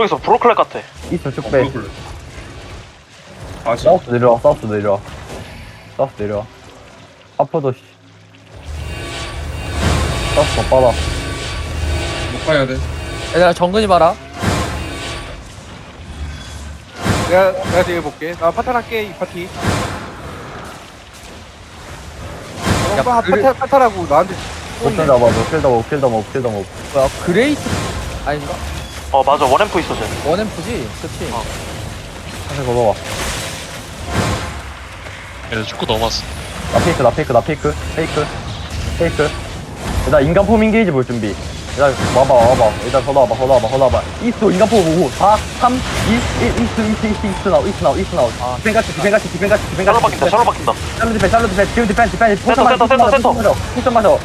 여기서 브로클렛 같아. 이쪽 쭉 어, 빼. 블루블루. 아, 씨. 사우스 내려와, 사우스 내려와. 사우스 내려와. 아퍼도, 씨. 사우스 더 빨아. 못 가야 돼. 얘들아 정근이 봐라 내가 내가 지금 볼게. 나 파탈 할게 이 파티. 야, 오빠 그래- 파탈 파탈하고 나한테 오킬 잡아, 오킬 잡아, 오킬 잡아, 오킬 잡아. 뭐야 그레이트 아닌가? 어 맞아 원앰프 있어 쟤. 원앰프지? 그치? 어. 한대 걸어와. 얘들 축구 넘었어. 나 페이크, 나 페이크, 나 페이크. 페이크. 페이크. 나 인간 폼 인게이지 볼 준비. 일단 와봐, 와봐. 일단 걷어와봐, 걷어와봐, 걷어와봐. 이스트 인간 폼 보고. 4, 3, 2, 1, 이스트, 이스트, 이스트, 이스트 나우, 이스트 나우, 이스트 나우. 아. 디펜 같이, 디펜 같이, 디펜 같이, 디펜 샬로 같이. 바뀐다 샬로 바뀐다. 샬로 디펜, 샬로 디펜, 지금 디펜, 디펜, 센터, 센터, 센터, 센터. 포션 마셔.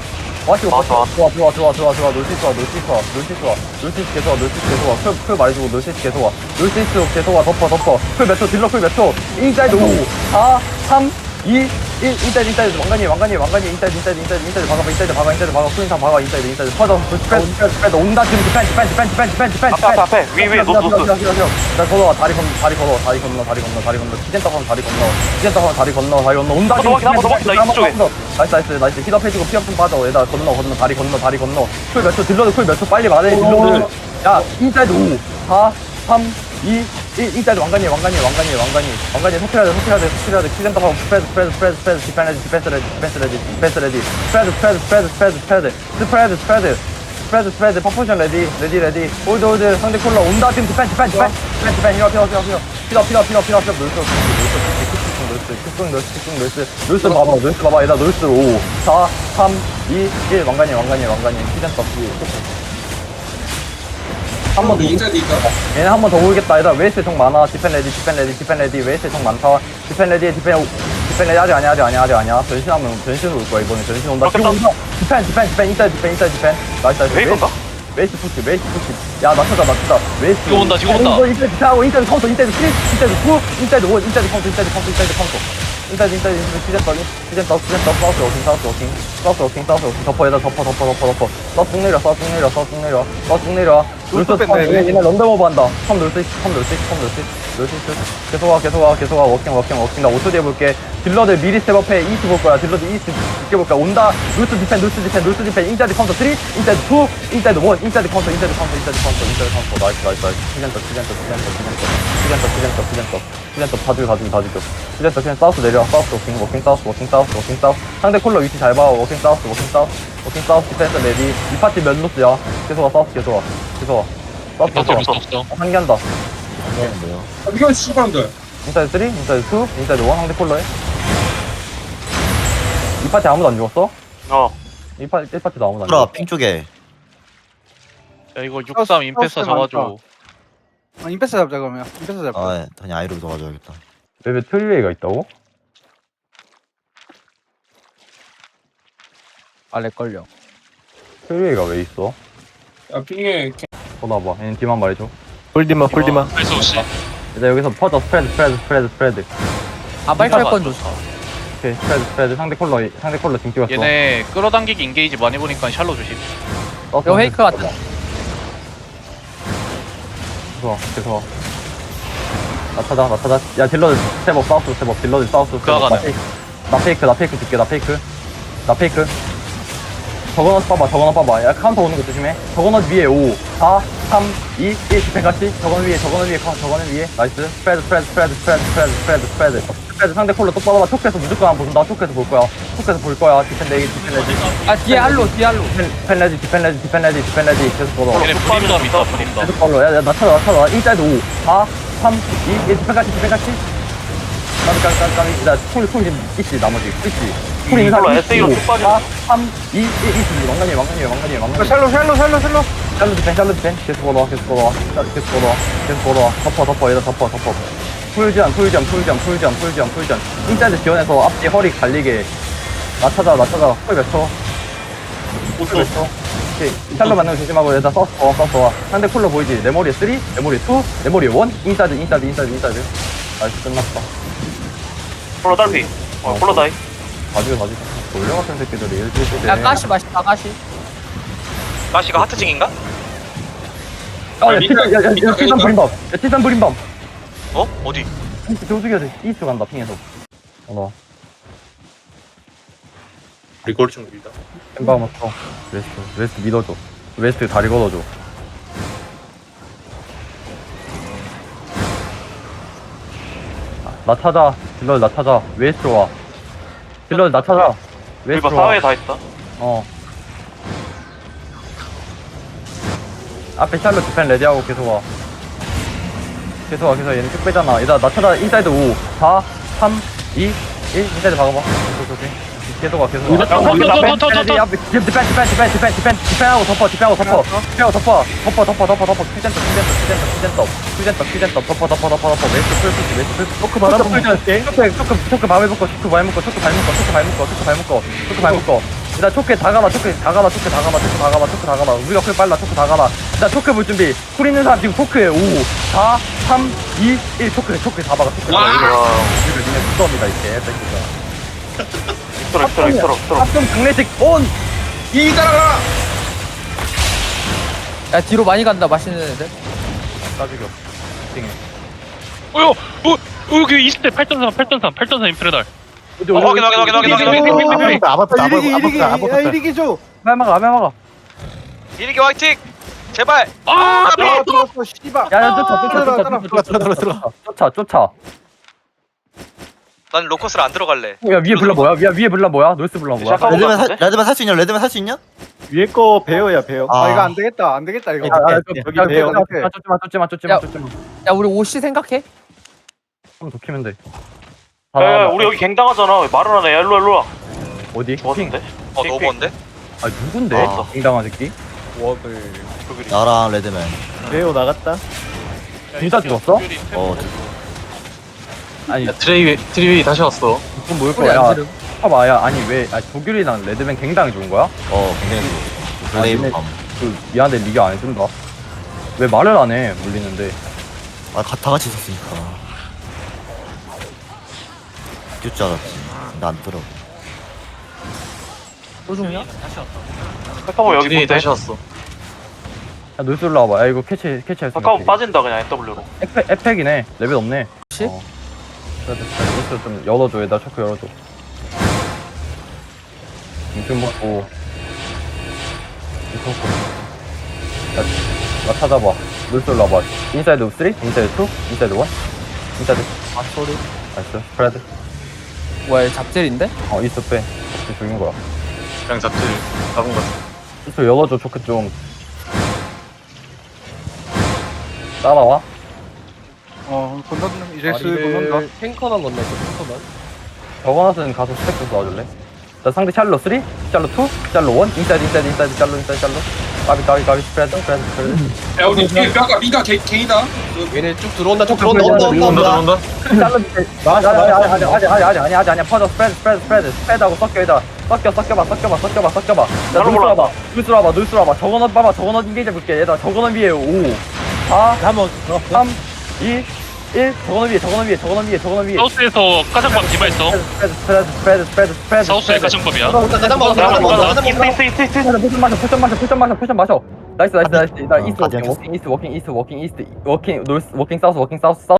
왔어, 왔어. 좋아, 좋아, 좋아, 좋아, 좋아. 놀수 있어, 놀수 있어, 놀수 있어. 놀수 있어, 계속 와, 있어, 계속 와. 풀, 풀 말해주고, 있어, 계속 와. 있어, 계속 와. 덮어, 덮어. 풀몇 초, 딜러 풀몇 초. 인사이드 5, 4, 3, 2, 1, 인사이드, 인사이드. 왕관이, 왕관이, 왕관이. 인사이드, 인사이드, 인사이드, 인사이드. 박아, 인사이드, 박아, 인사이드, 박아. 수인상 박아, 인사이드, 인사이드. 퍼져, 스프레드, 스프레드, 스프레드. 온다, 지금 디펜, 디펜, 디펜, 디펜, 디펜, 디펜, 앞에 앞에 앞에. 위 위에 노스. 나 걸어와. 다리 건너 다리 걸어 다리 건너 다리 건너 다리 건너. 기젠 타고 다리 건너. 기젠 타고 다리 건너. 다리 건너. 온다. 나 이쪽에. 나이스 나이스 나이스. 힐업 해주고 좀 빠져. 얘다 건너 건너. 다리 건너 다리 건너. 쿨몇초? 딜러드 쿨몇초? 빨리 말해 딜러드 야 인사이드 5 4 3 2 1 인사이드 왕관이 왕관이 왕관이 왕관이 왕관이 돼 소피해야 돼 기젠 타고 스프레드 스프레드 스프레드 스프레드. 디펜 레디 디펜스 레디 디펜스 레디 디펜스 레디. 스프레드 스프레드 스프레드 스프레드 스프레드. 스프레드 스프레드. 스프레드 스프레드. 퍼포션 레디 레디 레디. 홀드 홀드. 상대 콜러 온다. 지금 디펜 디펜 디펜. 디펜 디펜. 히어 히어 히어 히어. 히어 히어 히어 히어 히어 놀스 놀스 놀스 놀스 놀스 놀스 봐봐 놀스 봐봐. 얘다 놀스 5 4 3 2 1 왕관이 왕관이 왕관이 떴지 한 번 더 인사이드 있다. 얘네 한 번 더 오겠다. 얘들아, 웨이스에 정 많아. 디펜 레디, 디펜 레디, 디펜 레디, 웨이스에 정 많다. 디펜 레디, 디펜, 오- 디펜 레디, 아직 아니야, 아직 아니야, 아직 아니야. 변신하면, 변신으로 올 거야, 이번에. 변신 온다. 지금 그렇겠다. 온다. 디펜, 디펜, 디펜, 인사이드, 디펜, 인사이드, 디펜. 나이스, 나이스. 왜 이건가? 웨이스 푸시, 웨이스 푸시. 야, 나 찾아. 웨이스. 지금 온다, 지금 온다. 인사이드 디펜하고, 인사이드 카운터, 인사이드 3, 인사이드 2, 인사이드 1, 인사이드 카운터, 인사이드 카운터, 인사이드 카운터. 진짜 진짜 진짜 시즌 떨리 시즌 떡 시즌 떡 사우스 워킹 사우스 워킹. 사우스 워킹 사우스 워킹. 덮어 얘들 덮어 덮어 덮어 덮어. 서쭉 내려 서쭉 내려 서쭉 내려. 서쭉 내려. 룰스 펌 얘네 런덤 오버한다. 펌 룰스 계속 와, 계속 와, 계속 와. 워킹, 워킹, 워킹. 나 5초 뒤에 볼게. 딜러들 미리 스텝업해. 이스트 볼 거야. 딜러들 이스트 깊게 볼 거야. 온다. 놀스 디펜, 놀스 디펜, 놀스 디펜. 인사이드 카운터 3, 인사이드 2, 인사이드 1, 인사이드 카운터, 인사이드 카운터, 인사이드 카운터, 인사이드 카운터. 나이스, 나이스, 나이스. 시즌터, 시즌터, 시즌터, 시즌터. 시즌터, 시즌터, 시즌터. 시즌터 다 죽여, 다 죽여, 다 죽여. 시즌터 그냥 사우스 내려. 사우스 워킹, 워킹 사우스, 워킹 사우스, 워킹 사우스. 상대 콜러 위치 잘 봐. 워킹 사우스, 워킹 사우스. 워킹 사우스 디펜스 레디. 이 파티 몇 노스야? 계속 와, 사우스 계속 와. 계속 와. 사우스 나 계속 와. 좀 있어. 한개 한다 아, 이건 씨발들. 인사이드 3, 인사이드 2, 인사이드 1 상대 콜러에 이 파티 아무도 안 죽었어? 어. 이 파티 1파티도 아무도 안 죽었어 핑 쪽에 야 이거 63 임페스 사우스 잡아줘. 아, 임페스 잡자 그러면. 임페스 잡자. 아 그냥 아이로 도와줘야겠다 웹에 트리웨이가 있다고? 아렉 걸려 트리웨이가 왜 있어? 야, 핑에 쳐다봐 얘는 뒤만 말해줘 홀디마 홀디마. 그래서 혹시 일단 여기서 퍼져. 스프레드 스프레드 스프레드 스프레드. 아발탈 건 좋다 오케이 스프레드 스프레드. 상대 콜러 상대 콜러 징 찍었어. 얘네 끌어당기기 인게이지 많이 보니까 샬로 조심. 떴어. 이거 페이크 같은 계속 계속 나 찾아 나 찾아 야 딜러들 스텝업 사우스 스텝업. 딜러들 사우스 스텝업. 페이크 나. 페이크. 나 페이크 줄게 나 페이크. 나 페이크 저거넛 봐봐 저거넛 봐봐. 야 카운터 오는 거 조심해. 저거넛 위에 5 4 3 2 1 집행 같이? 저거넛 위에 저거넛 위에 저거넛 위에. 나이스. 스프레드 스프레드 스프레드 스프레드 스프레드 스프레드 스프레드. 상대 콜로 똑바로 봐. 토크에서 무조건 한번 본다. 토크에서 볼 거야. 토크에서 볼 거야. 디펜 레지 디펜 레지 아 뒤에 알로 뒤에 알로. 디펜 레지 디펜 레지 디펜 레지 디펜 레지 계속 걸어. 얘네 프림덤 있어 프림덤. 계속 걸어. 야나 찾아 나 찾아. 1자에도 5 4 3 2 1 집행 같이 집행 같이? 까비 까비 까비 까비. 나풀풀 있지 나머지. 풀 있지. 쿨 인사 이걸로 SA로 쭉 빠져. 4 3 2 1 2 왕관이 왕관이 왕관이 이거 왕관이 샬로 샬로 샬로 샬로. 샬롯 디펜 샬롯 디펜. 계속 걸어와 계속 걸어와. 계속 걸어와 계속 걸어와. 덮어 덮어 얘들 덮어 덮어. 풀전 풀전 풀전 풀전 풀전 풀전 인사이드 지원해서 앞뒤 허리 갈리게. 나 찾아 나 찾아. 콜몇 초? 콜몇 초? 오케이. 샬롯 맞는 거 조심하고 얘들 써서 와 써서 와 상대 콜러 보이지? 내 머리에 3, 내 머리에 2, 내 머리에 1 인사이드 인사이드 인사이드 인사이드. 나이스 끝났다 콜러 딸피. 어 콜러 다이. 봐주고 봐주고 돌려 같은 새끼들이 일주일 때 야 가시 맛있다 가시 가시가 하트징인가? 야, 야, 티산, 야, 야, 야, 티산 브림밤. 야, 티산 브림밤. 어? 어디? 이스 조수기야 돼. 이스 간다, 핑에서. 어, 너. 리콜 좀 밀다. 엠바 맞춰. 웨스트, 웨스트 믿어줘. 웨스트 다리 걷어줘. 아, 나 찾아. 딜러 나 찾아. 웨스트로 와. 딜러 나 찾아. 웨스트로 와. 사회에 다 있다 어. 앞에 샬롯 디펜 레디하고 계속 와. 계속 와, 계속 와. 얘는 쭉 빼잖아. 얘들아, 나 찾아. 인사이드 5, 4, 3, 2, 1. 인사이드 박아봐. 오케이, 오케이. 계속 와, 계속 와. 더, 더, 더, 더, 더, 더, 더. 앞에 디펜, 디펜, 디펜, 디펜, 디펜, 디펜, 디펜하고 덮어, 디펜하고 덮어. 디펜하고 덮어. 덮어, 덮어, 덮어, 덮어. 큐젠터, 큐젠터, 큐젠터, 큐젠터. 큐젠터. 덮어, 덮어, 덮어, 덮어. 웨스트 풀푸시, 웨스트 풀푸시. 초크 받아보고. 초크, 초크, 초크 발 묶어, 초크 발 묶어, 초크 발 묶어, 초크 발 묶어, 초크 발 묶어, 초크 발 묶어. 일단 초크에 다 가봐, 초크에 다 가봐, 초크 다 가봐, 초크 다 가봐, 초크 다 가봐. 우리가 쿨 빨라, 초크 다 가봐. 일단 초크 볼 준비. 쿨 있는 사람 지금 초크에 5, 4, 3, 2, 1. 초크에, 초크에 다 박아, 초크에. 다 박아. 와 이거 니네 무덤이다, 이제. 새끼가. 빅토르 빅토르 빅토르 빅토르 합동 장례식 온! 이 따라가 야 뒤로 많이 간다 맛있는 애들 다 죽여. 띵해. 어여 어 여기 20대 8.3 8.3 8.3 인프레달 어, 확인 확인 확인 확인 확인 확인 아, 이리기 이리기 야 이리기 줘 앞에 막아, 앞에 막아. 이리기 화이팅 제발 아 들어가 들어가 씨발 야, 야, 쫓아, 쫓아. 쫓아, 쫓아, 쫓아, 쫓아, 쫓아. 난 로커스를 안 들어갈래 야, 위에 블라 뭐야? 위에, 위에 블라 뭐야? 노이스 블라 뭐야? 샤카 레드만 사? 레드만 살수 있냐? 레드만 살수 있냐? 위에 거 배어야 배어 아. 아 이거 안 되겠다 안 되겠다 이거 야, 야, 여기 야, 배어 야, 야, 쫓지 마, 쫓지 마, 쫓지 마, 야. 쫓지 마. 야 우리 옷이 생각해? 한번 더 키면 돼. 야 야 우리 여기 갱당하잖아 왜 말을 안해 일로 와 일로 와 어디? 좋았는데? 어 너무 먼데? 아 누군데? 아. 갱당한 새끼? 나랑 레드맨. 배어 나갔다 진짜 죽었어? 어, 아니 드레이 드레이 다시 왔어 그건 뭐일 소리 거야? 안 야, 봐봐, 야, 아니 왜? 아 독일이랑 레드맨 갱당해 준 거야? 어, 굉장히 좋아. 블레이브 밤. 그 미안한데 리가 안 해준다. 왜 말을 안 해? 물리는데. 아, 가- 다 같이 있었으니까. 뛸줄 알았지. 근데 안 들어. 또 죽냐? 잠깐만 여기 드레이 뭔데? 다시 왔어 야 노이스 올라 와봐. 야 이거 캐치 캐치할 수 잠깐만 빠진다 그냥 NW로 에펙, 에펙이네. 레벨 없네. 혹시? 어. 그래, 됐다. 노이스 좀 열어줘. 얘나 초크 열어줘. 좀 먹고. 이거 먹고. 야, 나 찾아봐. 올라 와봐. 인사이드 3? 인사이드 2? 인사이드 1? 인사이드 아 소리 나이스. 프레드. 뭐야 얘 잡젤인데? 어 이스 빼. 이스 죽인 거야. 그냥 잡지 잡은 거 같아 이스 열어줘. 초크 좀. 따라와. 어 건너는 이제 슬 건넌다 탱커만 건넜어 탱커만 저거는 가서 스택 좀 도와줄래? 자 상대 샬로 3, 샬로 2, 샬로 1 인사이드 인사이드 인사이드 샬로 인사이드 샬로 까비 까비 까비 스프레드 스프레드 스프레드 야 우리 뒤에 뼈가 미가 개, 개이다 얘네 쭉 들어온다, 쭉 들어온다, 온다, 온다, 들어온다 들어온다 샬로 밑에 아니 아니 아니 아니 아니 아니 아니 아니 아니 아니 퍼져 스프레드 스프레드 스프레드 스프레드하고 섞여 얘들아 섞여 섞여봐 섞여봐 섞여봐 섞여봐 눈 올라왔다. 쏴봐 눈 쏴봐 눈 쏴봐 저거는 봐봐 저거는 인게이지 볼게 얘들아 저거는 위에 5 4 한번 3 2 1 저거는 위에 저거는 위에 저거는 위에 저거는 위에 사우스에서 가장밥 디바했어 스프레드 스프레드 스프레드 스프레드 사우스의. 가장밥이야 가장 먹어, 나 가장 먹어. 이스트 이스트 이스트 이스트 포션 마셔, 포션 마셔, 포션 마셔, 포션 마셔. 나이스, 나이스, 나이스. 나 이스트 워킹, 워킹 이스트, 워킹 이스트, 워킹 이스트, 워킹 노스, 워킹 사우스, 워킹 사우스, 사우스.